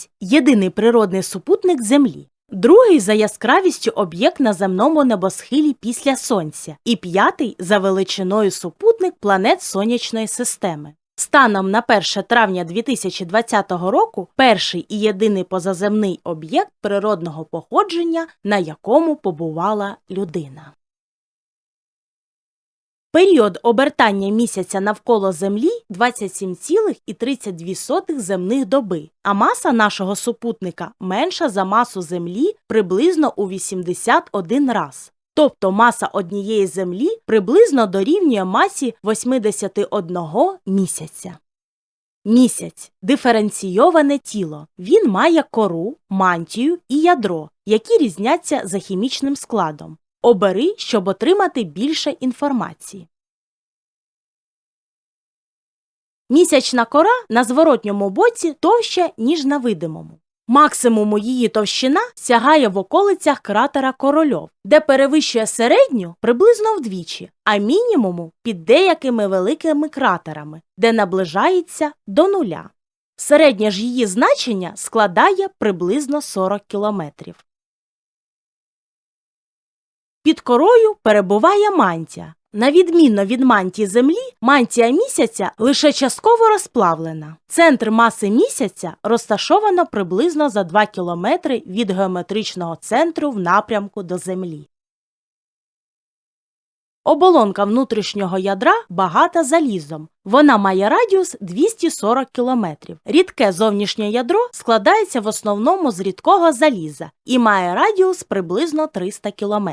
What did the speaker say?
Місяць єдиний природний супутник Землі. Другий за яскравістю об'єкт на земному небосхилі після Сонця, і п'ятий за величиною супутник планет Сонячної системи. Станом на 1 травня 2020 року перший і єдиний позаземний об'єкт природного походження, на якому побувала людина. Період обертання місяця навколо Землі 27,32 земних доби, а маса нашого супутника менша за масу Землі приблизно у 81 раз. Тобто маса однієї Землі приблизно дорівнює масі 81 місяця. Місяць диференційоване тіло. Він має кору, мантію і ядро, які різняться за хімічним складом. Обери, щоб отримати більше інформації. Місячна кора на зворотньому боці товща, ніж на видимому. Максимуму її товщина сягає в околицях кратера Корольов, де перевищує середню приблизно вдвічі, а мінімуму під деякими великими кратерами, де наближається до нуля. Середнє ж її значення складає приблизно 40 кілометрів. Під корою перебуває мантія. На відмінно від мантії Землі, мантія місяця лише частково розплавлена. Центр маси місяця розташовано приблизно за 2 кілометри від геометричного центру в напрямку до Землі. Оболонка внутрішнього ядра багата залізом. Вона має радіус 240 км. Рідке зовнішнє ядро складається в основному з рідкого заліза і має радіус приблизно 300 км.